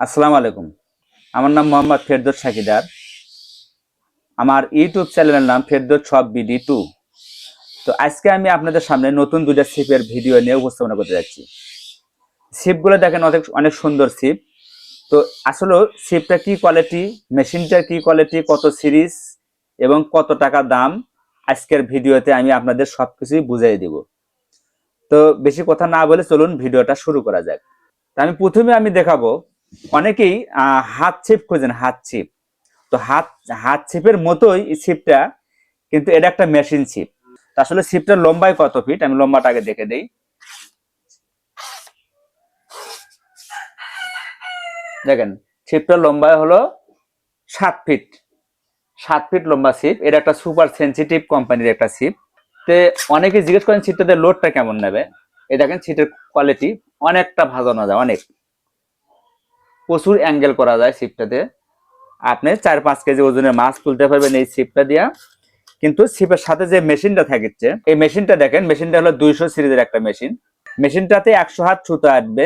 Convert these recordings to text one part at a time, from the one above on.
আসসালামু আলাইকুম। আমার নাম মোহাম্মদ ফেরদৌস সাকিদার। আমার ইউটিউব চ্যানেলের নাম ফেরদৌস সব বিডি টু। তো আজকে আমি আপনাদের সামনে নতুন দুটা সিপের ভিডিও নিয়ে উপস্থাপনা করতে যাচ্ছি। সিপগুলো দেখেন অনেক অনেক সুন্দর সিপ তো আসলে সিপটা কি কোয়ালিটি মেশিনটা কি কোয়ালিটি কত সিরিজ এবং কত টাকা দাম? আজকের ভিডিওতে আমি আপনাদের সবকিছুই বুঝিয়ে দিব। তো বেশি কথা না বলে চলুন ভিডিওটা শুরু করা যাক। তা আমি প্রথমে আমি দেখাবো অনেকেই হাত ছিপ খোঁজেন, হাত ছিপ তো হাত হাত ছিপের মতোই ছিপটা কিন্তু এটা একটা মেশিন ছিপ আসলে ছিপটার লম্বায় কত ফিট আমি লম্বাটা আগে দেখে দেই। দেখেন ছিপটার লম্বায় হলো সাত ফিট সাত ফিট লম্বা ছিপ এটা একটা সুপার সেন্সিটিভ কোম্পানির একটা ছিপ তে অনেকে জিজ্ঞেস করেন ছিপটাতে লোডটা কেমন নেবে? এই দেখেন ছিটের কোয়ালিটি অনেকটা ভাজানো যায়, অনেক। প্রচুর অ্যাঙ্গেল করা যায় ছিপটাতে আপনি চার পাঁচ কেজি ওজনের মাছ তুলতে পারবেন এই ছিপটা দিয়া। কিন্তু ছিপের সাথে যে মেশিনটা থাকছে, এই মেশিনটা দেখেন, মেশিনটা হলো দুইশো সিরিজের একটা মেশিন। মেশিনটাতে একশো হাত সুতো আসবে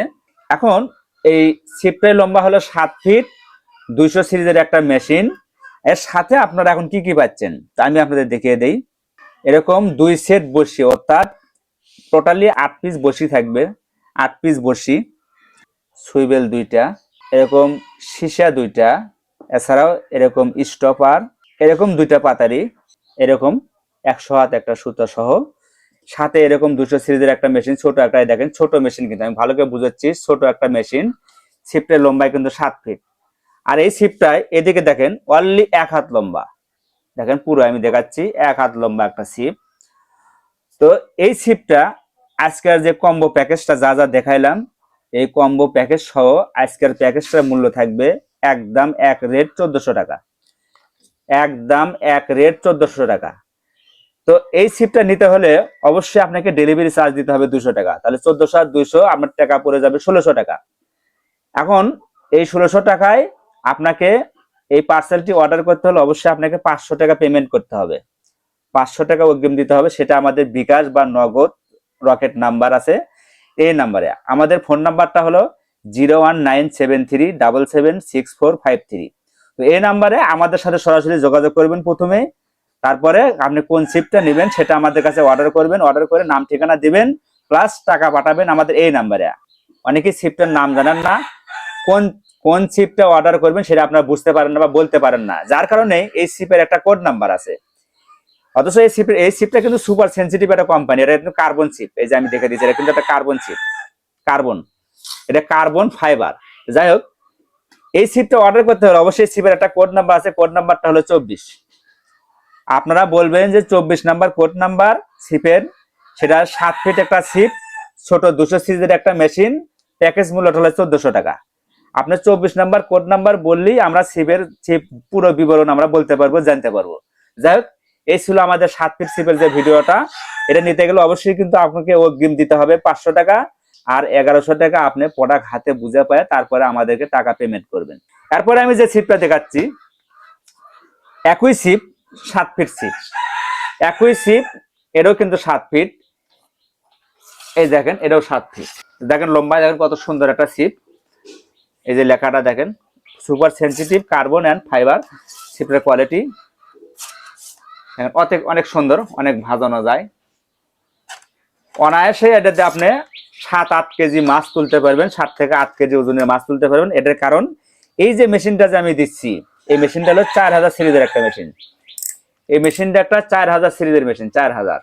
এখন এই ছিপটার লম্বা হলো সাত ফিট দুইশো সিরিজের একটা মেশিন। এর সাথে আপনারা এখন কি কি পাচ্ছেন? তা আমি আপনাদের দেখিয়ে দেই। এরকম দুই সেট বসি অর্থাৎ টোটালি আট পিস বসি থাকবে। আট পিস বসি সুইবেল দুইটা। এরকম সীসা দুইটা, এছাড়াও এরকম স্টপার, এরকম দুইটা পাতারি, এরকম একশো হাত একটা সুতা সহ। সাথে এরকম দুশো সিরিজের একটা মেশিন, ছোট একটা দেখেন, ছোট মেশিন কিন্তু, আমি ভালো করে বুঝাচ্ছি, ছোট একটা মেশিন, ছিপটার লম্বায় কিন্তু সাত ফিট। আর এই ছিপটায় এদিকে দেখেন অনলি এক হাত লম্বা। দেখেন, পুরো আমি দেখাচ্ছি, এক হাত লম্বা একটা ছিপ। তো এই ছিপটা আজকের যে কম্বো প্যাকেজটা যা যা দেখাইলাম এই কম্বো প্যাকেজ সহ আজকের প্যাকেজটার মূল্য থাকবে একদম এক রেট চোদ্দশো টাকা। একদম এক রেট চোদ্দশো টাকা। তো এই সিপটা নিতে হলে অবশ্যই আপনাকে ডেলিভারি চার্জ দিতে হবে দুশো টাকা। তাহলে চোদ্দশো আর দুইশো আপনার টাকা পড়ে যাবে ষোলোশো টাকা। এখন এই ষোলোশো টাকায় আপনাকে এই পার্সেলটি অর্ডার করতে হলে অবশ্যই আপনাকে পাঁচশো টাকা পেমেন্ট করতে হবে। পাঁচশো টাকা অগ্রিম দিতে হবে, সেটা আমাদের বিকাশ বা নগদ রকেট নাম্বার আছে। এই নাম্বারে। আমাদের ফোন নাম্বারটা হলো zero one nine seven three double seven six four five three. তো এই নাম্বারে আমাদের সাথে সরাসরি যোগাযোগ করবেন প্রথমে। তারপরে আপনি কোন শিপটা নেবেন সেটা আমাদের কাছে অর্ডার করবেন। অর্ডার করে নাম, ঠিকানা দিবেন প্লাস টাকা পাঠাবেন আমাদের এই নাম্বারে। অনেকে শিপটার নাম জানেন না। কোন কোন শিপটা অর্ডার করবেন সেটা আপনারা বুঝতে পারেন না বা বলতে পারেন না। যার কারণে এই শিপের একটা কোড নাম্বার আছে। অথচ এই শিপের এই শিপটা কিন্তু সুপার সেন্সিটিভ একটা কোম্পানি এটা কিন্তু কার্বন শিপ এই যে আমি দেখে দিচ্ছি এটা কিন্তু একটা কার্বন শিপ কার্বন এটা কার্বন ফাইবার যাই হোক, এই শিপটা অর্ডার করতে হলে অবশ্যই শিপের একটা কোড নাম্বার আছে কোড নাম্বারটা হলো চব্বিশ। আপনারা বলবেন যে চব্বিশ নাম্বার কোড নাম্বার শিপের সেটা সাত ফিট একটা শিপ ছোট দুশো সিরিজের একটা মেশিন প্যাকেজ মূল্য হলো চোদ্দশো টাকা। আপনার চব্বিশ নাম্বার কোড নাম্বার বললেই আমরা শিপের শিপ পুরো বিবরণ আমরা বলতে পারব, জানতে পারব। যাই হোক এই ছিল আমাদের সাত ফিট শিপের যে ভিডিওটা। এটা নিতে গেলে অবশ্যই কিন্তু আপনাকে অগ্রিম দিতে হবে পাঁচশো টাকা আর এগারোশো টাকা আপনি প্রোডাক্ট হাতে বুঝে পায় তারপরে আমাদেরকে টাকা পেমেন্ট করবেন। তারপরে আমি যে সিপটা দেখাচ্ছি, একই সিপ সাত ফিট সিপ একই সিপ এটাও কিন্তু সাত ফিট এই দেখেন, এটাও সাত ফিট দেখেন লম্বায় দেখেন কত সুন্দর একটা সিপ এই যে লেখাটা দেখেন super sensitive carbon and fibre সিপের quality অনেক অনেক সুন্দর, অনেক ভাজানো যায়। অনায়াসে এটাতে আপনি সাত, আট কেজি মাছ তুলতে পারবেন, সাত থেকে আট কেজি ওজনের মাছ তুলতে পারবেন। এটার কারণ, এই যে মেশিনটা যে আমি দিচ্ছি, এই মেশিনটা হলো চার হাজার সিরিজের একটা মেশিন। এই মেশিনটা একটা চার হাজার সিরিজের মেশিন, চার হাজার।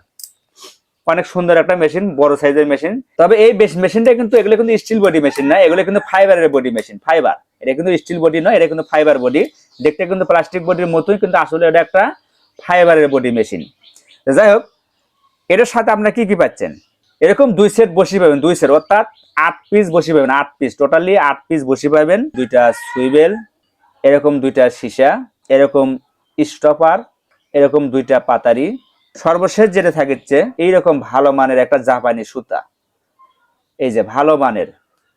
অনেক সুন্দর একটা মেশিন, বড় সাইজের মেশিন। তবে এই মেশিনটা কিন্তু, এগুলো কিন্তু স্টিল বডি মেশিন না, এগুলো কিন্তু ফাইবারের বডি মেশিন ফাইবার এটা কিন্তু স্টিল বডি নয়, এটা কিন্তু ফাইবার বডি দেখতে কিন্তু প্লাস্টিক বডির মতোই, কিন্তু আসলে এটা একটা ফাইবারের বডি মেশিন। যাই হোক, এটার সাথে আপনারা কি কি পাচ্ছেন? এরকম দুই সেট বসি পাবেন, দুই সেট। অর্থাৎ আট পিস বসি পাবেন, আট পিস টোটালি আট পিস বসি পাবেন। দুইটা সুইবেল, এরকম দুইটা সীসা, এরকম স্টপার, এরকম দুইটা পাতারি। সর্বশেষ যেটা থাকছে এইরকম ভালো মানের একটা জাপানি সুতা। এই যে ভালো মানের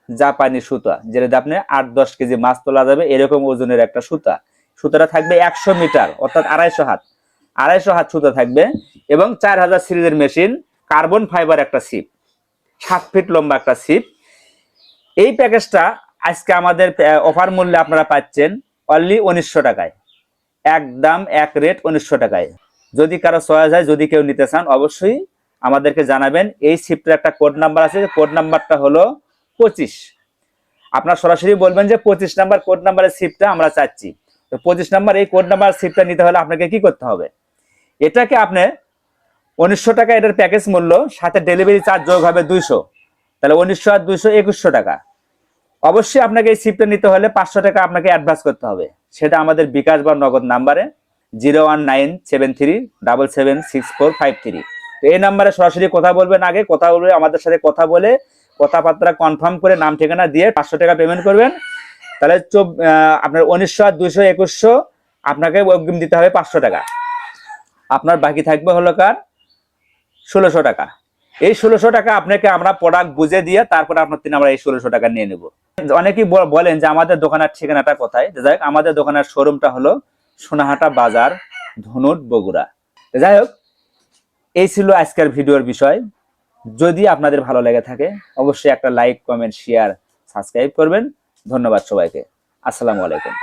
জাপানি সুতা যেটা আপনি আট দশ কেজি মাছ তোলা যাবে, এরকম ওজনের একটা সুতা। সুতাটা থাকবে একশো মিটার, অর্থাৎ আড়াইশো হাত। আড়াইশো হাত সুতা থাকবে এবং চার হাজার সিরিজের মেশিন, কার্বন ফাইবার একটা সিপ সাত ফিট লম্বা একটা সিপ এই প্যাকেজটা আজকে আমাদের অফার মূল্যে আপনারা পাচ্ছেন অনলি উনিশশো টাকায়। একদম এক রেট উনিশশো টাকায়। যদি কারও চয়েস হয়, যদি কেউ নিতে চান, অবশ্যই আমাদেরকে জানাবেন। এই শিফটের একটা কোড নাম্বার আছে কোড নাম্বারটা হলো পঁচিশ। আপনার সরাসরি বলবেন যে পঁচিশ নাম্বার কোড নাম্বারের শিফটটা আমরা চাচ্ছি। তো পঁচিশ নাম্বার এই কোড নাম্বার শিফটটা নিতে হলে আপনাকে কি করতে হবে? এটাকে আপনি উনিশশো টাকা এটার প্যাকেজ মূল্য, সাথে ডেলিভারি চার্জ যোগ হবে দুইশো। তাহলে উনিশশো আর দুইশো একুশশো টাকা। অবশ্যই আপনাকে এই শিপটা নিতে হলে পাঁচশো টাকা আপনাকে অ্যাডভান্স করতে হবে। সেটা আমাদের বিকাশ বা নগদ নাম্বারে zero one nine seven three double seven six four five three. তো এই নাম্বারে সরাসরি কথা বলবেন আগে, কথা বলবে আমাদের সাথে কথা বলে কথাবার্তা কনফার্ম করে নাম ঠিকানা দিয়ে পাঁচশো টাকা পেমেন্ট করবেন। তাহলে চব- আপনার উনিশশো আর দুইশো একুশশো আপনাকে অগ্রিম দিতে হবে পাঁচশো টাকা। আপনার বাকি থাকবে হলো কার? ষোলোশো টাকা। এই ষোলোশো টাকা আপনাকে আমরা প্রোডাক্ট বুঝে দিয়ে তারপরে আপনার থেকে আমরা এই ষোলোশো টাকা নিয়ে নেব। অনেকেই বলেন যে আমাদের দোকানের ঠিকানাটা কোথায়? যাই হোক, আমাদের দোকানের শোরুমটা হলো সোনাহাটা বাজার, ধনুট, বগুড়া। যাই হোক, এই ছিল আজকের ভিডিওর বিষয়। যদি আপনাদের ভালো লেগে থাকে, অবশ্যই একটা লাইক কমেন্ট শেয়ার সাবস্ক্রাইব করবেন। ধন্যবাদ সবাইকে। আসসালামু আলাইকুম।